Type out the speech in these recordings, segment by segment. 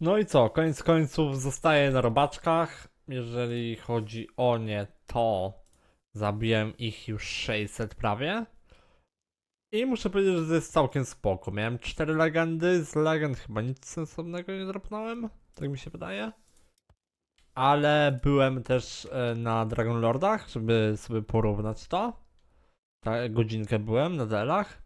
No i co, koniec końców zostaję na robaczkach. Jeżeli chodzi o nie, to zabiłem ich już 600 prawie. I muszę powiedzieć, że to jest całkiem spoko. Miałem 4 legendy, z legend chyba nic sensownego nie dropnąłem, tak mi się wydaje. Ale byłem też e, na Dragon Lordach, żeby sobie porównać to. Tak, godzinkę byłem na delach.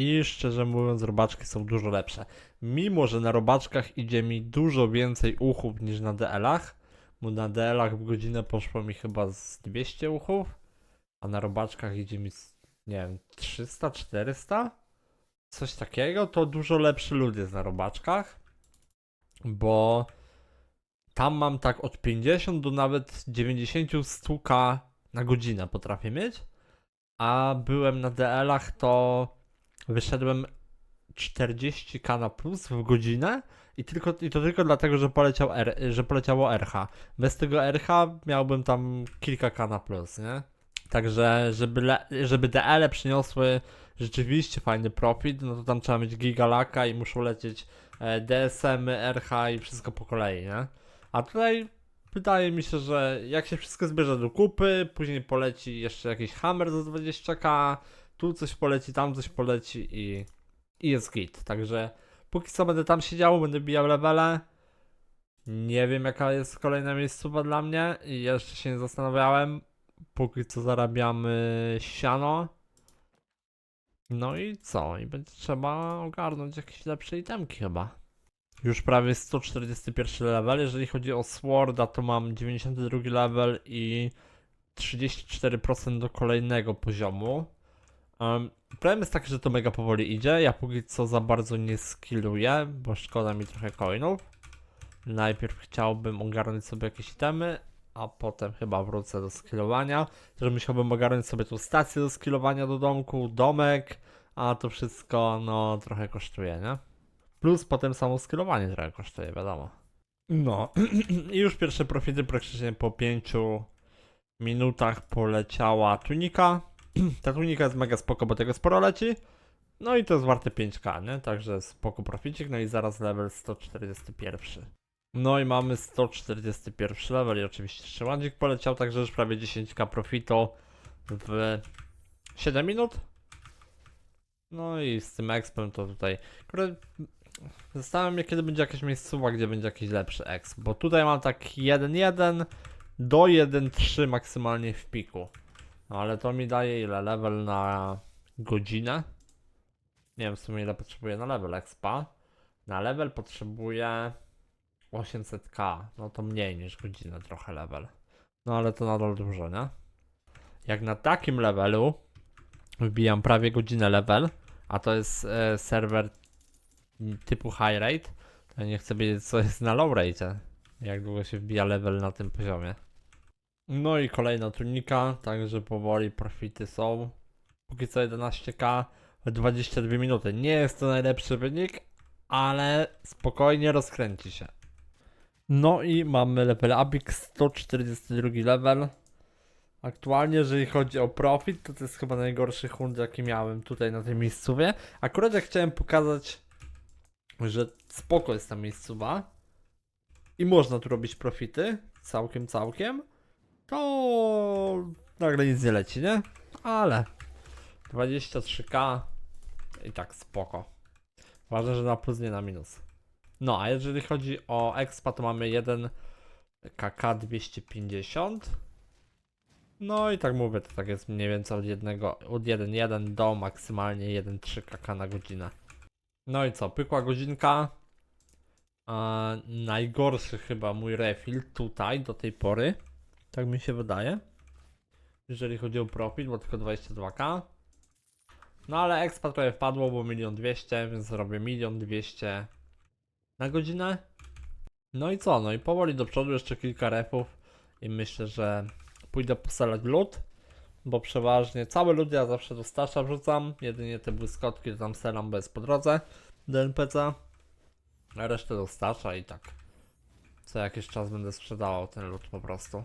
I szczerze mówiąc, robaczki są dużo lepsze. Mimo, że na robaczkach idzie mi dużo więcej uchów niż na DL-ach, bo na DL-ach w godzinę poszło mi chyba z 200 uchów, a na robaczkach idzie mi, z, nie wiem, 300, 400? Coś takiego, to dużo lepszy lud jest na robaczkach, bo tam mam tak od 50 do nawet 90 stuka na godzinę potrafię mieć, a byłem na DL-ach to wyszedłem 40k na plus w godzinę i, tylko, i to tylko dlatego, że, poleciał R, że poleciało RH. Bez tego RH miałbym tam kilka k na plus, nie? Także, żeby, le, żeby DL przyniosły rzeczywiście fajny profit, no to tam trzeba mieć gigalaka i muszą lecieć e, DSM, RH i wszystko po kolei, nie? A tutaj wydaje mi się, że jak się wszystko zbierze do kupy, później poleci jeszcze jakiś hammer za 20k, tu coś poleci, tam coś poleci i, i jest git. Także póki co będę tam siedział, będę bijał levele. Nie wiem jaka jest kolejna miejscowa dla mnie i jeszcze się nie zastanawiałem. Póki co zarabiamy siano. No i co? I będzie trzeba ogarnąć jakieś lepsze itemki chyba. Już prawie 141 level. Jeżeli chodzi o Sworda, to mam 92 level i 34% do kolejnego poziomu. Um, problem jest taki, że to mega powoli idzie. Ja póki co za bardzo nie skilluję, bo szkoda mi trochę coinów. Najpierw chciałbym ogarnąć sobie jakieś itemy, a potem chyba wrócę do skillowania. Że musiałbym ogarnąć sobie tą stację do skillowania do domku, domek, a to wszystko no trochę kosztuje, nie? Plus potem samo skillowanie trochę kosztuje, wiadomo. No i już pierwsze profity praktycznie po 5 minutach poleciała tunika. Ta tunika jest mega spoko, bo tego sporo leci. No i to jest warte 5k, nie? Także spoko proficik, no i zaraz level 141. No i mamy 141 level i oczywiście ładzik poleciał, także już prawie 10k profitu w 7 minut. No i z tym expem to tutaj... Kurde, Zastanawiam się, kiedy będzie jakaś miejscowa, gdzie będzie jakiś lepszy exp, bo tutaj mam tak 1.1 do 1.3 maksymalnie w piku. No ale to mi daje ile? Level na godzinę? Nie wiem w sumie ile potrzebuję na level expa. Na level potrzebuję 800k. No to mniej niż godzinę trochę level. No ale to nadal dużo, nie? Jak na takim levelu wbijam prawie godzinę level, a to jest e, serwer typu high rate, to ja nie chcę wiedzieć co jest na low rate. Jak długo się wbija level na tym poziomie. No i kolejna tunika, także powoli profity są. Póki co 11k w 22 minuty. Nie jest to najlepszy wynik, ale spokojnie rozkręci się. No i mamy level upik 142 level. Aktualnie, jeżeli chodzi o profit, to to jest chyba najgorszy hunt, jaki miałem tutaj na tej miejscowie. Akurat jak chciałem pokazać, że spoko jest ta miejscowa i można tu robić profity, całkiem, całkiem, to nagle nic nie leci, nie? Ale 23k i tak spoko. Ważne, że na plus, nie na minus. No, a jeżeli chodzi o expa, to mamy 1 KK 250. No i tak mówię, to tak jest mniej więcej od jednego, od 1.1 do maksymalnie 1.3 KK na godzinę. No i co, pykła godzinka. A, najgorszy chyba mój refill tutaj do tej pory. Tak mi się wydaje. Jeżeli chodzi o profit, bo tylko 22k. No ale expa trochę wpadło, bo 1 200, więc zrobię 1 200 na godzinę. No i co? No i powoli do przodu jeszcze kilka refów i myślę, że pójdę poselać lód, bo przeważnie cały lód ja zawsze do stasza wrzucam, jedynie te błyskotki tam selam, jest po drodze do NPC, a resztę do stasza i tak co jakiś czas będę sprzedawał ten lód po prostu.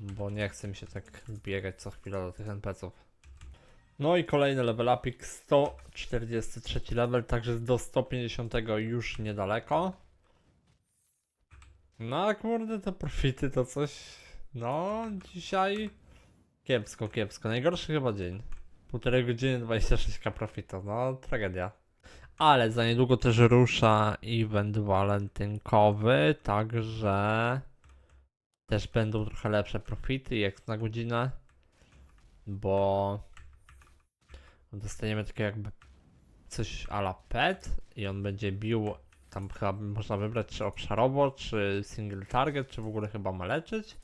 Bo nie chce mi się tak biegać co chwilę do tych NPC-ów. No i kolejny level upik 143 level, także do 150 już niedaleko. No a kurde te profity to coś. No dzisiaj kiepsko, kiepsko. Najgorszy chyba dzień. Półtorej godziny 26k profitu, no tragedia. Ale za niedługo też rusza event walentynkowy, także też będą trochę lepsze profity jak na godzinę, bo dostaniemy takie jakby coś a la pet i on będzie bił tam chyba można wybrać czy obszarowo, czy single target, czy w ogóle chyba ma leczyć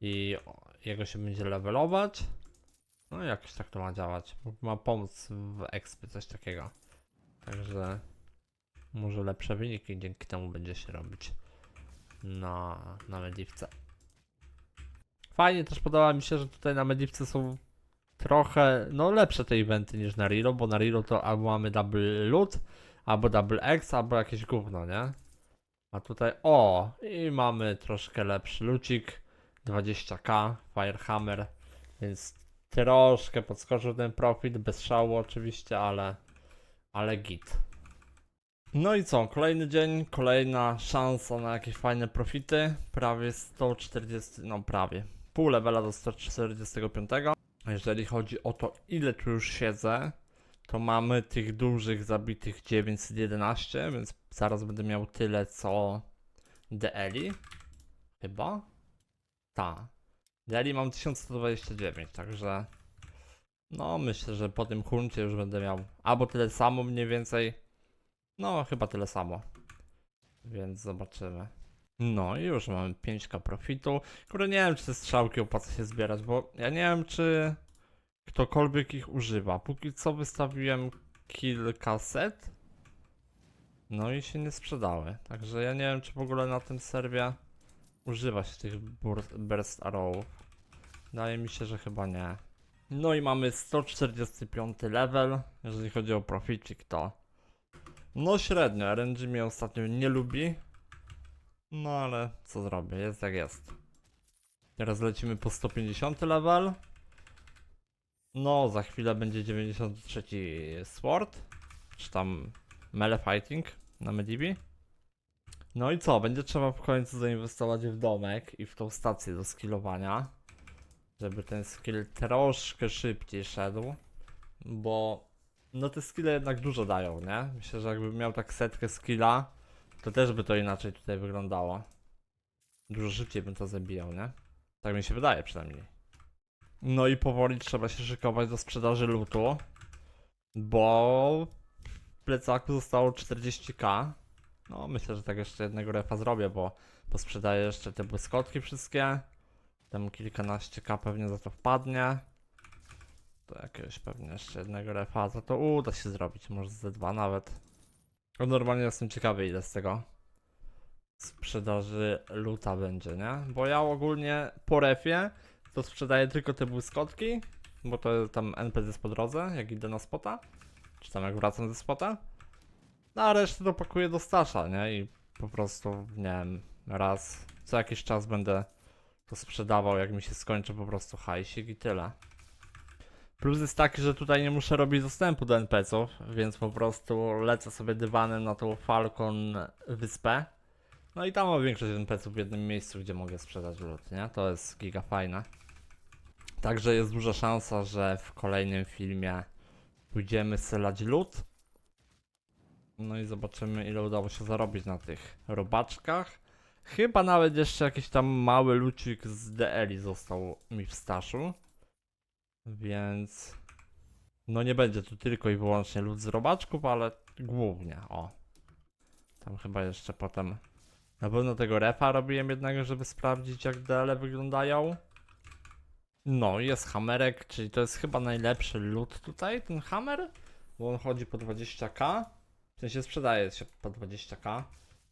i jego się będzie levelować. No jakoś tak to ma działać. Ma pomóc w expy, coś takiego. Także może lepsze wyniki dzięki temu będzie się robić na, na Mediwce. Fajnie też podoba mi się, że tutaj na Mediwce są trochę, no lepsze te eventy niż na Rilo, bo na Rilo to albo mamy double loot, albo double X, albo jakieś gówno, nie? A tutaj, o, i mamy troszkę lepszy lucik, 20k, Firehammer, więc troszkę podskoczył ten profit, bez szału oczywiście, ale, ale git. No i co, kolejny dzień, kolejna szansa na jakieś fajne profity, prawie 140, no prawie, pół levela do 145. A Jeżeli chodzi o to, ile tu już siedzę, to mamy tych dużych zabitych 911, więc zaraz będę miał tyle co DLi. Chyba? Ta. DLi mam 1129, także no myślę, że po tym huncie już będę miał albo tyle samo mniej więcej. No chyba tyle samo. Więc zobaczymy. No i już mamy 5k profitu. Kurde, nie wiem, czy te strzałki opłaca się zbierać, bo ja nie wiem, czy ktokolwiek ich używa. Póki co wystawiłem kilkaset. No i się nie sprzedały. Także ja nie wiem, czy w ogóle na tym serwie używa się tych bur- burst arrowów. Wydaje mi się, że chyba nie. No i mamy 145 level. Jeżeli chodzi o proficik, to no średnio. RNG mnie ostatnio nie lubi. No ale co zrobię, jest jak jest. Teraz lecimy po 150 level. No, za chwilę będzie 93 Sword, czy tam Melee Fighting na Medivi. No i co, będzie trzeba w końcu zainwestować w domek i w tą stację do skillowania, żeby ten skill troszkę szybciej szedł, bo no te skille jednak dużo dają, nie? Myślę, że jakbym miał tak setkę skilla, to też by to inaczej tutaj wyglądało. Dużo szybciej bym to zabijał, nie? Tak mi się wydaje przynajmniej. No i powoli trzeba się szykować do sprzedaży lutu, bo w plecaku zostało 40k. No myślę, że tak jeszcze jednego refa zrobię, bo posprzedaję jeszcze te błyskotki wszystkie. Tam kilkanaście k pewnie za to wpadnie. To jakiegoś pewnie jeszcze jednego refa to uda się zrobić, może ze dwa nawet. No normalnie jestem ciekawy ile z tego sprzedaży luta będzie, nie? Bo ja ogólnie po refie to sprzedaję tylko te błyskotki, bo to tam NPC jest po drodze, jak idę na spota, czy tam jak wracam ze spota. No a resztę to pakuję do stasza, nie? I po prostu, nie wiem, raz co jakiś czas będę to sprzedawał, jak mi się skończy po prostu hajsik i tyle. Plus jest taki, że tutaj nie muszę robić dostępu do NPC-ów, więc po prostu lecę sobie dywanem na tą Falcon wyspę. No i tam mam większość NPC-ów w jednym miejscu, gdzie mogę sprzedać lód, nie? To jest giga fajne. Także jest duża szansa, że w kolejnym filmie pójdziemy selać lód. No i zobaczymy ile udało się zarobić na tych robaczkach. Chyba nawet jeszcze jakiś tam mały lucik z DL został mi w staszu. Więc... No nie będzie tu tylko i wyłącznie lód z robaczków, ale głównie, o. Tam chyba jeszcze potem na pewno tego refa robiłem jednego, żeby sprawdzić jak DL wyglądają. No, jest hamerek, czyli to jest chyba najlepszy loot tutaj, ten hammer, bo on chodzi po 20k. W sensie sprzedaje się po 20k.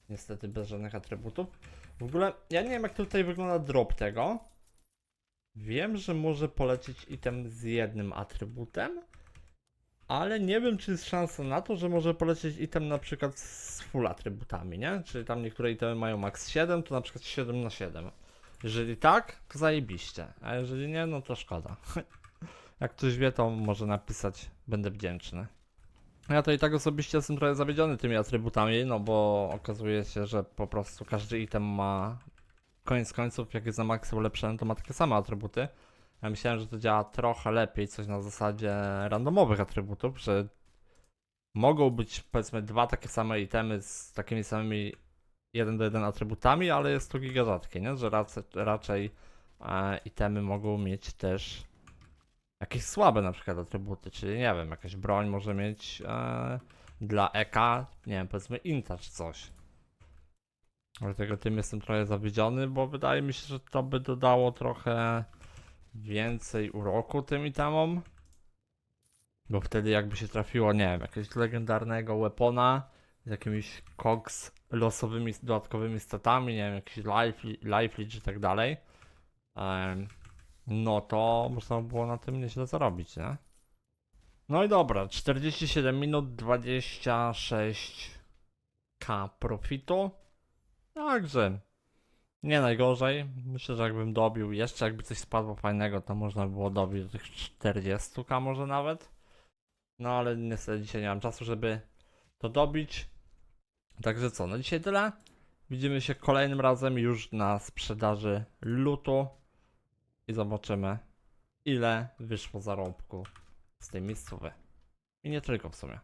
Niestety bez żadnych atrybutów. W ogóle ja nie wiem jak tutaj wygląda drop tego. Wiem, że może polecieć item z jednym atrybutem, ale nie wiem, czy jest szansa na to, że może polecieć item na przykład z full atrybutami, nie? Czyli tam niektóre itemy mają max 7, to na przykład 7 na 7. Jeżeli tak, to zajebiście, a jeżeli nie, no to szkoda. Jak ktoś wie, to może napisać, będę wdzięczny. Ja to i tak osobiście jestem trochę zawiedziony tymi atrybutami, no bo okazuje się, że po prostu każdy item ma koniec końców, jak jest na maksa ulepszony, to ma takie same atrybuty. Ja myślałem, że to działa trochę lepiej, coś na zasadzie randomowych atrybutów, że mogą być powiedzmy dwa takie same itemy z takimi samymi jeden do jeden atrybutami, ale jest to giga rzadkie, nie? Że raczej, raczej e, itemy mogą mieć też jakieś słabe na przykład atrybuty, czyli nie wiem, jakaś broń może mieć e, dla EK, nie wiem, powiedzmy inta czy coś. Dlatego tym jestem trochę zawiedziony, bo wydaje mi się, że to by dodało trochę więcej uroku tym itemom. Bo wtedy jakby się trafiło, nie wiem, jakiegoś legendarnego weapona z jakimiś cogs losowymi, dodatkowymi statami, nie wiem, jakiś life, life czy tak dalej. no to można by było na tym nieźle zarobić, nie? No i dobra, 47 minut, 26k profitu. Także nie najgorzej. Myślę, że jakbym dobił jeszcze, jakby coś spadło fajnego, to można by było dobić do tych 40k może nawet. No ale niestety dzisiaj nie mam czasu, żeby to dobić. Także co, na dzisiaj tyle. Widzimy się kolejnym razem już na sprzedaży lutu i zobaczymy ile wyszło zarobku z tej miejscowej. I nie tylko w sumie.